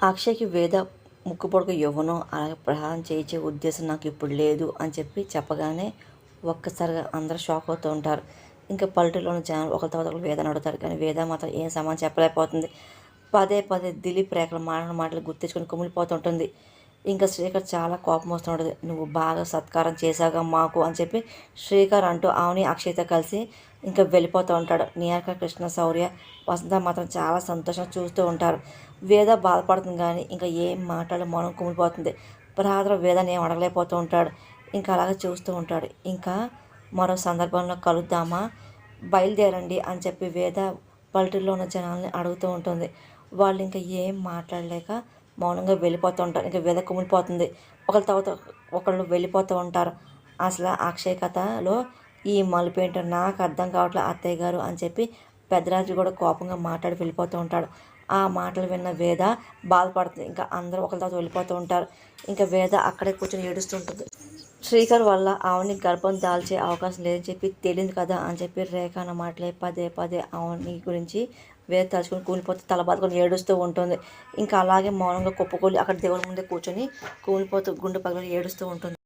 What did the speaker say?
అక్షయ్కి వేద ముక్కు పొడక ఇవ్వను అలాగే ప్రహారం చేయించే ఉద్దేశం నాకు ఇప్పుడు లేదు అని చెప్పి చెప్పగానే ఒక్కసారిగా అందరూ షాక్ అవుతూ ఉంటారు. ఇంకా పల్లెటూరులోని జనాలు ఒకరి తర్వాత ఒకరు వేదన అడుగుతారు. కానీ వేద మాత్రం ఏం సమాధానం చెప్పలేకపోతుంది. పదే పదే దిలీప్ రేఖల మాటలు మాటలు గుర్తించుకొని కుమిలిపోతుంటుంది ఇంకా శ్రీకర్ చాలా కోపం వస్తున్నాడు నువ్వు బాగా సత్కారం చేశాగా మాకు అని చెప్పి శ్రీకర్ అంటూ ఆవుని అక్షయ్తో కలిసి ఇంకా వెళ్ళిపోతూ ఉంటాడు. నియాక కృష్ణ శౌర్య వసంత మాత్రం చాలా సంతోషంగా చూస్తూ ఉంటారు. వేద బాధపడుతుంది కానీ ఇంకా ఏం మాటలు మనం కుమిలిపోతుంది. బ్రదర్ వేదని ఏం అడగలేకపోతూ ఉంటాడు. ఇంకా అలాగే చూస్తూ ఉంటాడు. ఇంకా మరో సందర్భంలో కలుద్దామా? బయలుదేరండి అని చెప్పి వేద పల్లెటూరులో ఉన్న జనాల్ని అడుగుతూ ఉంటుంది. వాళ్ళు ఇంకా ఏం మాట్లాడలేక మౌనంగా వెళ్ళిపోతూ ఉంటారు. ఇంకా వేద కుమిలిపోతుంది ఒకరి తర్వాత ఒకళ్ళు వెళ్ళిపోతూ ఉంటారు. అసలు అక్షయ కథలో ఈ మలుపు ఏంటో నాకు అర్థం కావట్లేదు అత్తయ్య గారు అని చెప్పి పెద్దరాజు కూడా కోపంగా మాట్లాడి వెళ్ళిపోతూ ఉంటాడు. ఆ మాటలు విన్న వేద బాధపడుతుంది. ఇంకా అందరూ ఒకరి తర్వాత వెళ్ళిపోతూ ఉంటారు. ఇంకా వేద అక్కడే కూర్చొని ఏడుస్తుంటుంది. శ్రీకర్ వల్ల ఆవుని గర్భం దాల్చే అవకాశం లేదని చెప్పి తెలియదు కదా అని చెప్పి రేఖ అన్న మాటలే పదే పదే ఆవుని గురించి వేరే తలుచుకొని కూలిపోతే తల బాదుకొని ఏడుస్తూ ఉంటుంది. ఇంకా అలాగే మౌనంగా కుప్పకూలి అక్కడ దేవుడి ముందే కూర్చొని కూలిపోతూ గుండె పగలని ఏడుస్తూ ఉంటుంది.